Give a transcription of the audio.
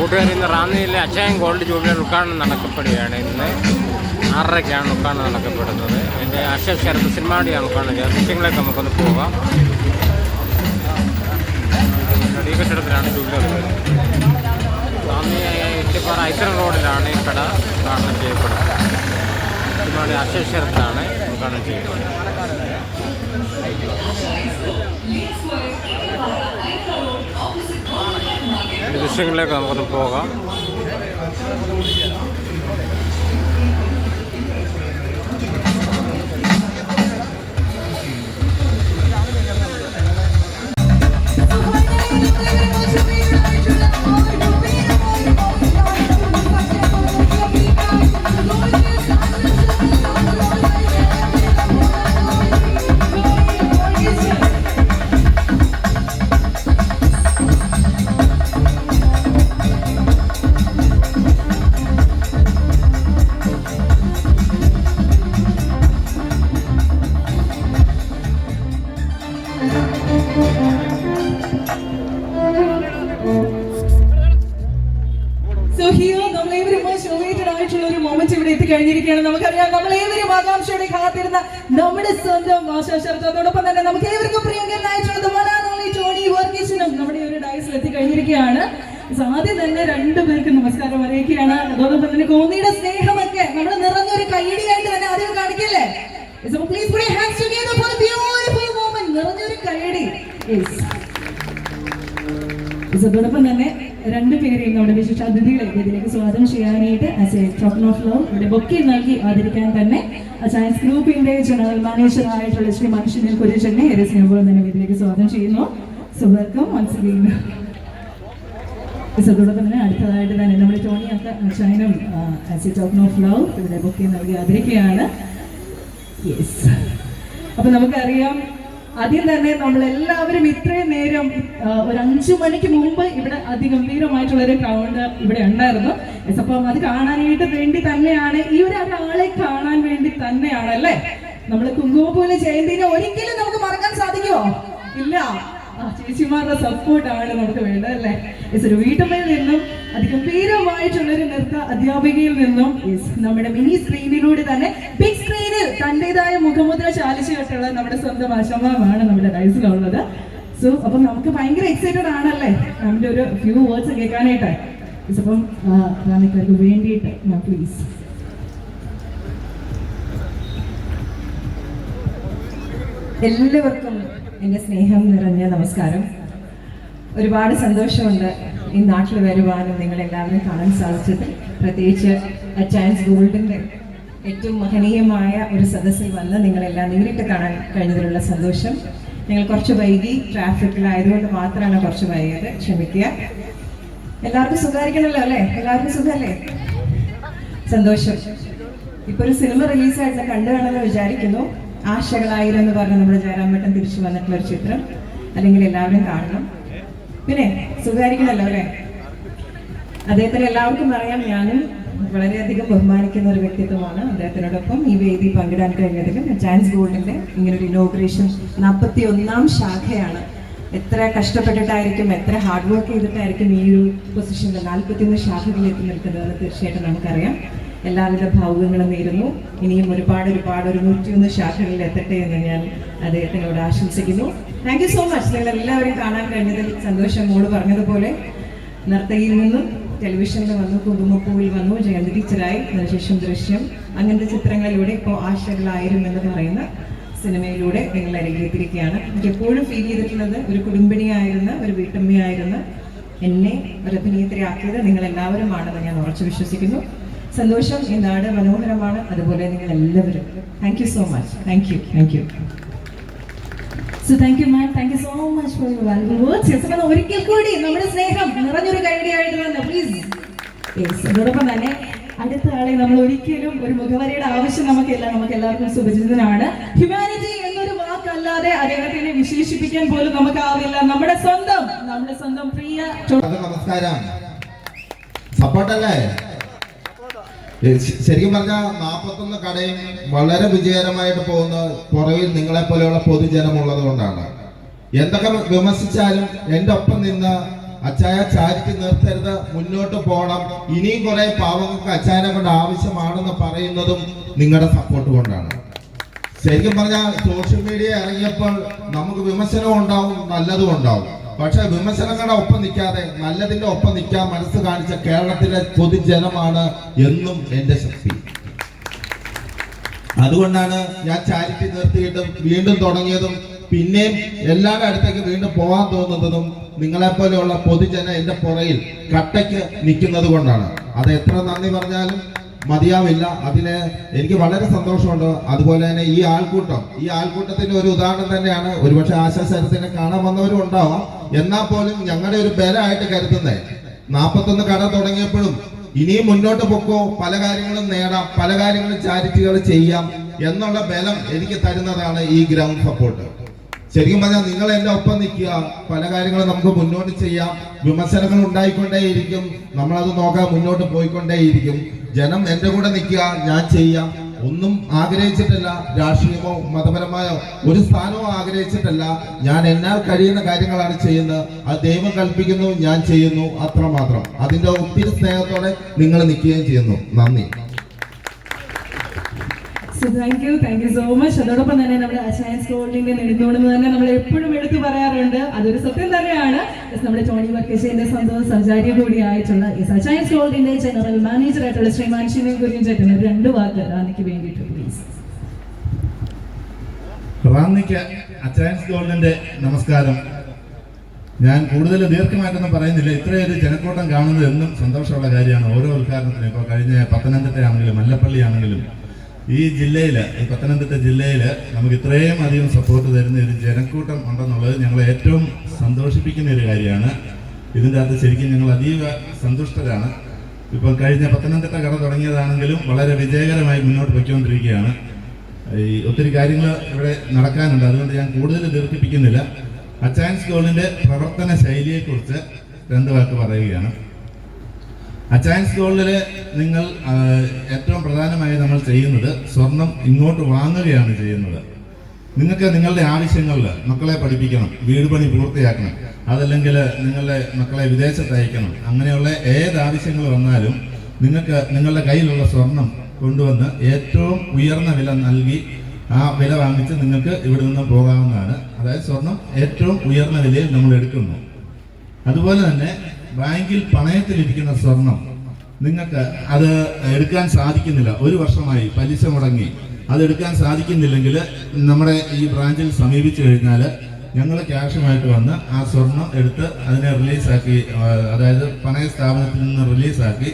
കൂട്ടുകാർ ഇന്ന് റാന്നിയിലെ അക്ഷയം gold jubilee ഉദ്ഘാടനം നടക്കപ്പെടുകയാണ് ഇന്ന്. ആറരയ്ക്കാണ് ഉദ്ഘാടനം നടക്കപ്പെടുന്നത്. എന്റെ അക്ഷയ ശരത് സിനിമാടിയാണ് ഉദ്ഘാടനം ചെയ്യുന്നത്. ദൃശ്യങ്ങളിലേക്ക് നമുക്കൊന്ന് പോകാം. ഈ കെട്ടിടത്തിലാണ് ജൂബിലി റാന്നി ഇട്ടിപ്പാറ ഐത്തറ റോഡിലാണ് ഈ കട ഉദ്ഘാടനം ചെയ്യപ്പെടുന്നത്. സിനിമാടി അക്ഷയ ശരത്താണ് ഉദ്ഘാടനം ചെയ്യപ്പെടുന്നത് ഈ ദൃശ്യങ്ങളിലേക്ക് നമുക്കൊന്ന് പോകാം. സോ ഹിയർ നമ്മൾ ഏവരും റിലേറ്റഡ് ആയിട്ടുള്ള ഒരു മൊമെന്റ് ഇവിടെ എത്തിക്കഴിഞ്ഞിരിക്കുകയാണ്. നമുക്കറിയാം നമ്മളേവരും ആകാംക്ഷയോടെ കാത്തിരുന്ന നമ്മുടെ സ്വന്തം ഭാഷാ ശരത്ത് അതോടൊപ്പം തന്നെ നമുക്ക് ഏവർക്കും പ്രിയങ്കരനായിട്ടുള്ളത് മലയാളി ടോണി വർഗീസിനും നമ്മുടെ ഒരു ഡയസിൽ എത്തിക്കഴിഞ്ഞിരിക്കുകയാണ്. ആദ്യം തന്നെ രണ്ടുപേർക്കും നമസ്കാരം അറിയിക്കുകയാണ്. അതോടൊപ്പം തന്നെ കോന്നിയുടെ സ്നേഹമൊക്കെ നമ്മൾ നിറഞ്ഞൊരു കൈയടിയായിട്ട് തന്നെ ആദ്യം കാണിക്കല്ലേ? Hands together for a beautiful moment. നിറഞ്ഞൊരു കൈയടി അതോടൊപ്പം തന്നെ രണ്ടുപേരെയും നമ്മുടെ വിശിഷ്ട അതിഥികളെ ഇതിലേക്ക് സ്വാഗതം ചെയ്യാനായിട്ട് as a token of love ഇവിടെ ബൊക്കെ നൽകി ആദരിക്കാൻ തന്നെ സയൻസ് ഗ്രൂപ്പിന്റെ ജനറൽ മാനേജർ ആയിട്ടുള്ള ശ്രീ മനുഷ്യനിൽ കുര്യച്ചനെ ഏറെ സ്നേഹപൂർവം തന്നെ ഇതിലേക്ക് സ്വാഗതം ചെയ്യുന്നു. സുവർക്കം മനസ്സിലും അതോടൊപ്പം തന്നെ അടുത്തതായിട്ട് തന്നെ നമ്മുടെ ടോണി അക്ക ഷൈനും as a token of love ഇവിടെ ബൊക്കെ നൽകി ആദരിക്കുകയാണ്. യെസ് അപ്പൊ നമുക്കറിയാം ആദ്യം തന്നെ നമ്മളെല്ലാവരും ഇത്രയും നേരം ഒരു അഞ്ചു മണിക്ക് മുമ്പ് ഇവിടെ അതിഗംഭീരമായിട്ടുള്ള ഒരു ക്രൗണ്ട് ഇവിടെ ഉണ്ടായിരുന്നു. അപ്പം അത് കാണാനായിട്ട് വേണ്ടി തന്നെയാണ്. ഈ ഒരു ഒരാളെ കാണാൻ വേണ്ടി തന്നെയാണ് അല്ലേ നമ്മൾ കുങ്കുമപ്പൂല ജയന്തിനെ ഒരിക്കലും നമുക്ക് മറക്കാൻ സാധിക്കുമോ? ഇല്ല. ചേച്ചിമാരുടെ സപ്പോർട്ടാണ് നമുക്ക് വേണ്ടത് അല്ലേ? യെസ് ഒരു വീട്ടമ്മയിൽ നിന്നും അതിഗംഭീരമായിട്ടുള്ള ഒരു നൃത്ത അധ്യാപികയിൽ നിന്നും നമ്മുടെ മിനി സ്ക്രീനിലൂടെ തന്നെ ബിഗ് സ്ക്രീനിൽ തന്റേതായ മുഖമുദ്ര ചാലിച്ചു കെട്ടുള്ള നമ്മുടെ സ്വന്തം ആശമാമാണ് നമ്മുടെ ഡൈസിലുള്ളത് സോ അപ്പം നമുക്ക് ഭയങ്കര എക്സൈറ്റഡ് ആണല്ലേ? നമ്മുടെ ഒരു ഫ്യൂ വേർഡ്സ് കേൾക്കാനായിട്ട്. അപ്പം റാണിക്കാർക്ക് വേണ്ടിയിട്ട് പ്ലീസ് എല്ലാവർക്കും എന്റെ സ്നേഹം നിറഞ്ഞ നമസ്കാരം. ഒരുപാട് സന്തോഷമുണ്ട് ഈ നാട്ടിൽ വരുവാനും നിങ്ങളെല്ലാവരും കാണാൻ സാധിച്ചത്. പ്രത്യേകിച്ച് ചാൻസ് ഗോൾഡിന്റെ ഏറ്റവും മഹനീയമായ ഒരു സദസ്സിൽ വന്ന് നിങ്ങളെല്ലാം നേരിട്ട് കാണാൻ കഴിഞ്ഞതിലുള്ള സന്തോഷം. ഞങ്ങൾ കുറച്ച് വൈകി ട്രാഫിക്കിലായതുകൊണ്ട് മാത്രമാണ് കുറച്ച് വൈകിയത്. ക്ഷമിക്കുക. എല്ലാവർക്കും സുഖമായിരിക്കണല്ലോ അല്ലേ? എല്ലാവർക്കും സുഖമല്ലേ? സന്തോഷം. ഇപ്പൊ ഒരു സിനിമ റിലീസായിട്ട് കണ്ടു കാണുമെന്ന് വിചാരിക്കുന്നു. ആശകളായിരം എന്ന് പറഞ്ഞ നമ്മുടെ ജയറാമേട്ടൻ തിരിച്ചു വന്നിട്ടുള്ള ഒരു ചിത്രം. അല്ലെങ്കിൽ എല്ലാവരും കാണണം. പിന്നെ സുഖമായിരിക്കണല്ലോ അല്ലേ? അദ്ദേഹത്തിന് എല്ലാവർക്കും പറയാം. ഞാനും വളരെയധികം ബഹുമാനിക്കുന്ന ഒരു വ്യക്തിത്വമാണ് അദ്ദേഹത്തിനോടൊപ്പം ഈ വേദി പങ്കിടാൻ കഴിഞ്ഞതിലും ചാൻസ് ഗോൾഡിന്റെ ഇങ്ങനൊരു ഇനോഗ്രേഷൻ നാൽപ്പത്തി ഒന്നാം ശാഖയാണ്. എത്ര കഷ്ടപ്പെട്ടിട്ടായിരിക്കും എത്ര ഹാർഡ് വർക്ക് ചെയ്തിട്ടായിരിക്കും ഈ ഒരു പൊസിഷനിൽ നാൽപ്പത്തിയൊന്ന് ശാഖകളിലേക്ക് നിൽക്കുന്നത് തീർച്ചയായിട്ടും നമുക്കറിയാം. എല്ലാവിധ ഭാവുകങ്ങളും നേരുന്നു. ഇനിയും ഒരുപാട് ഒരുപാട് ഒരു നൂറ്റിയൊന്ന് ശാഖകളിൽ എത്തട്ടെ എന്ന് ഞാൻ അദ്ദേഹത്തിനോട് ആശംസിക്കുന്നു. താങ്ക് യു സോ മച്ച് നിങ്ങൾ എല്ലാവരും കാണാൻ കഴിഞ്ഞതിൽ സന്തോഷം. മോൾ പറഞ്ഞതുപോലെ നർത്തകിയിൽ നിന്നും ടെലിവിഷനിൽ വന്നു കുങ്കുമപ്പൂവിൽ വന്നു ജയന്തി ടീച്ചറായി അതിനുശേഷം ദൃശ്യം. അങ്ങനത്തെ ചിത്രങ്ങളിലൂടെ ഇപ്പോൾ ആശകളായിരും എന്ന് പറയുന്ന സിനിമയിലൂടെ നിങ്ങൾ അരങ്ങേറ്റിരിക്കുകയാണ്. എനിക്ക് എപ്പോഴും ഫീൽ ചെയ്തിട്ടുള്ളത് ഒരു കുടുംബിനിയായിരുന്ന ഒരു വീട്ടമ്മയായിരുന്ന എന്നെ ഒരു അഭിനേത്രിയാക്കിയത് നിങ്ങൾ എല്ലാവരുമാണെന്ന് ഞാൻ ഉറച്ചു വിശ്വസിക്കുന്നു. സന്തോഷം ഈ നാട് മനോഹരമാണ്. അതുപോലെ നിങ്ങൾ എല്ലാവരും thank you so much thank you thank you so thank you ma'am thank you so much for your valuable words ഒരിക്കൽ കൂടി നമ്മുടെ സ്നേഹം നിറഞ്ഞൊരു കൈഡിയായിട്ട് തന്നെ പ്ലീസ് യെസ് അതോടൊപ്പം തന്നെ അടുത്ത ആളെ നമ്മൾ ഒരിക്കലും ഒരു മുഖവരയുടെ ആവശ്യം നമുക്കില്ല. നമുക്ക് എല്ലാവർക്കും സുപരിചിതനാണ്. ഹ്യൂമാനിറ്റി എന്നൊരു വാക്കല്ലാതെ അദ്ദേഹത്തിനെ വിശേഷിപ്പിക്കാൻ പോലും നമുക്കാവില്ല. നമ്മുടെ സ്വന്തം നമ്മുടെ സ്വന്തം പ്രിയ നമസ്കാരം. സപ്പോർട്ടല്ലേ ശരിക്കും പറഞ്ഞാൽ നാപ്പത്തൊന്ന് കടയും വളരെ വിജയകരമായിട്ട് പോകുന്ന പുറകിൽ നിങ്ങളെ പോലെയുള്ള പൊതുജനം ഉള്ളത് കൊണ്ടാണ്. എന്തൊക്കെ വിമർശിച്ചാലും എന്റെ ഒപ്പം നിന്ന് അച്ചായ ചാരിക്ക് നിർത്തരുത് മുന്നോട്ട് പോകണം ഇനിയും കുറെ പാവങ്ങൾക്ക് അച്ചായനെ കൊണ്ട് ആവശ്യമാണെന്ന് പറയുന്നതും നിങ്ങളുടെ സപ്പോർട്ട് കൊണ്ടാണ്. ശരിക്കും പറഞ്ഞാൽ സോഷ്യൽ മീഡിയ ഇറങ്ങിയപ്പോൾ നമുക്ക് വിമർശനവും ഉണ്ടാവും നല്ലതും ഉണ്ടാവും. പക്ഷെ വിമർശനങ്ങളുടെ ഒപ്പം നിൽക്കാതെ നല്ലതിന്റെ ഒപ്പം നിൽക്കാൻ മനസ്സ് കാണിച്ച കേരളത്തിലെ പൊതുജനമാണ് എന്നും എന്റെ ശക്തി. അതുകൊണ്ടാണ് ഞാൻ ചാരിറ്റി നിർത്തിയിട്ടും വീണ്ടും തുടങ്ങിയതും പിന്നെയും എല്ലാവരുടെ അടുത്തേക്ക് വീണ്ടും പോകാൻ തോന്നുന്നതും നിങ്ങളെപ്പോലെയുള്ള പൊതുജന എന്റെ പുറയിൽ കട്ടയ്ക്ക് നിൽക്കുന്നത് കൊണ്ടാണ്. അത് എത്ര നന്ദി പറഞ്ഞാലും മതിയാവില്ല. അതിന് എനിക്ക് വളരെ സന്തോഷമുണ്ട്. അതുപോലെ തന്നെ ഈ ആൾക്കൂട്ടം. ഈ ആൾക്കൂട്ടത്തിന്റെ ഒരു ഉദാഹരണം തന്നെയാണ്. ഒരുപക്ഷെ ആശാശരത്തിനെ കാണാൻ വന്നവരും ഉണ്ടാവാം. എന്നാൽ പോലും ഞങ്ങളുടെ ഒരു ബലമായിട്ട് കരുതുന്നത് നാപ്പത്തൊന്ന് കട തുടങ്ങിയപ്പോഴും ഇനിയും മുന്നോട്ട് പൊക്കോ? പല കാര്യങ്ങളും നേടാം. പല കാര്യങ്ങളും ചാരിറ്റികൾ ചെയ്യാം. എന്നുള്ള ബലം എനിക്ക് തരുന്നതാണ് ഈ ഗ്രൗണ്ട് സപ്പോർട്ട്. ശരിക്കും പറഞ്ഞാൽ നിങ്ങൾ എന്റെ ഒപ്പം നിൽക്കുക. പല കാര്യങ്ങളും നമുക്ക് മുന്നോട്ട് ചെയ്യാം. വിമർശനങ്ങൾ ഉണ്ടായിക്കൊണ്ടേയിരിക്കും. നമ്മളത് നോക്കാൻ മുന്നോട്ട് പോയിക്കൊണ്ടേയിരിക്കും. ജനം എന്റെ കൂടെ നിൽക്കുക. ഞാൻ ചെയ്യാം. ഒന്നും ആഗ്രഹിച്ചിട്ടല്ല. രാഷ്ട്രീയമോ മതപരമായോ ഒരു സ്ഥാനമോ ആഗ്രഹിച്ചിട്ടല്ല. ഞാൻ എന്നാൽ കഴിയുന്ന കാര്യങ്ങളാണ് ചെയ്യുന്നത്. അത് ദൈവം കൽപ്പിക്കുന്നു. ഞാൻ ചെയ്യുന്നു. അത്രമാത്രം. അതിന്റെ ഒത്തിരി സ്നേഹത്തോടെ നിങ്ങൾ നിൽക്കുകയും ചെയ്യുന്നു. നന്ദി. Thank you thank you so much അതോടൊപ്പം തന്നെ നമ്മുടെ അച്ചയൻസ് ഗോൾഡിന്റെ നെടുന്നോണെന്ന് തന്നെ നമ്മൾ എപ്പോഴും എടുത്തു പറയാറുണ്ട്. അതൊരു സത്യം തന്നെയാണ്. നമ്മുടെ ടോണി വർക്കേശിന്റെ സ്വന്തം സഞ്ചാരി ഈ അച്ചയൻസ് ഗോൾഡിന്റെ ജനറൽ മാനേജർ ആയിട്ടുള്ള ശ്രീമാൻ മാൻഷിനെ ചേട്ടന് രണ്ട് വാക്ക് റാന്നിക്ക് വേണ്ടിയിട്ട് പ്ലീസ് റാന്നിക്ക് അച്ചയൻസ് ഗവൺമെന്റ് നമസ്കാരം. ഞാൻ കൂടുതൽ ദീർഘമായിട്ടൊന്നും പറയുന്നില്ല. ഇത്രയൊരു ജനക്കൂട്ടം കാണുന്നത് എന്നും സന്തോഷമുള്ള കാര്യമാണ്. ഓരോ ഉദ്ഘാടനത്തിനും ഇപ്പോൾ കഴിഞ്ഞ പത്തനംതിട്ടയാണെങ്കിലും മല്ലപ്പള്ളിയാണെങ്കിലും ഈ ജില്ലയിൽ ഈ പത്തനംതിട്ട ജില്ലയിൽ നമുക്ക് ഇത്രയും അധികം സപ്പോർട്ട് തരുന്ന ഒരു ജനക്കൂട്ടം ഉണ്ടെന്നുള്ളത് ഞങ്ങളെ ഏറ്റവും സന്തോഷിപ്പിക്കുന്ന ഒരു കാര്യമാണ്. ഇതിന്റെ അകത്ത് ശരിക്കും ഞങ്ങൾ അതീവ സന്തുഷ്ടരാണ്. ഇപ്പം കഴിഞ്ഞ പത്തനംതിട്ട കട തുടങ്ങിയതാണെങ്കിലും വളരെ വിജയകരമായി മുന്നോട്ട് പോയിക്കൊണ്ടിരിക്കുകയാണ്. ഈ ഒത്തിരി കാര്യങ്ങൾ ഇവിടെ നടക്കാനുണ്ട്. അതുകൊണ്ട് ഞാൻ കൂടുതൽ ദീർഘിപ്പിക്കുന്നില്ല. അച്ചാൻസ് ഗോളിന്റെ പ്രവർത്തന ശൈലിയെക്കുറിച്ച് രണ്ട് വാക്ക് പറയുകയാണ്. അച്ചയൻസ് ഗോൾഡിൽ നിങ്ങൾ ഏറ്റവും പ്രധാനമായി നമ്മൾ ചെയ്യുന്നത് സ്വർണം ഇങ്ങോട്ട് വാങ്ങുകയാണ് ചെയ്യുന്നത്. നിങ്ങൾക്ക് നിങ്ങളുടെ ആവശ്യങ്ങളിൽ മക്കളെ പഠിപ്പിക്കണം വീട് പണി പൂർത്തിയാക്കണം അതല്ലെങ്കിൽ നിങ്ങളുടെ മക്കളെ വിദേശത്ത് അയക്കണം. അങ്ങനെയുള്ള ഏത് ആവശ്യങ്ങൾ വന്നാലും നിങ്ങൾക്ക് നിങ്ങളുടെ കയ്യിലുള്ള സ്വർണം കൊണ്ടുവന്ന് ഏറ്റവും ഉയർന്ന വില നൽകി ആ വില വാങ്ങിച്ച് നിങ്ങൾക്ക് ഇവിടെ നിന്നും പോകാവുന്നതാണ്. അതായത് സ്വർണം ഏറ്റവും ഉയർന്ന വിലയിൽ നമ്മൾ എടുക്കുന്നു. അതുപോലെ തന്നെ ബാങ്കിൽ പണയത്തിൽ പണയത്തിലിരിക്കുന്ന സ്വർണം നിങ്ങൾക്ക് അത് എടുക്കാൻ സാധിക്കുന്നില്ല. ഒരു വർഷമായി പലിശ മുടങ്ങി. അതെടുക്കാൻ സാധിക്കുന്നില്ലെങ്കിൽ നമ്മുടെ ഈ ബ്രാഞ്ചിൽ സമീപിച്ചു കഴിഞ്ഞാൽ ഞങ്ങൾ ക്യാഷുമായിട്ട് വന്ന് ആ സ്വർണം എടുത്ത് അതിനെ റിലീസാക്കി അതായത് പണയ സ്ഥാപനത്തിൽ നിന്ന് റിലീസാക്കി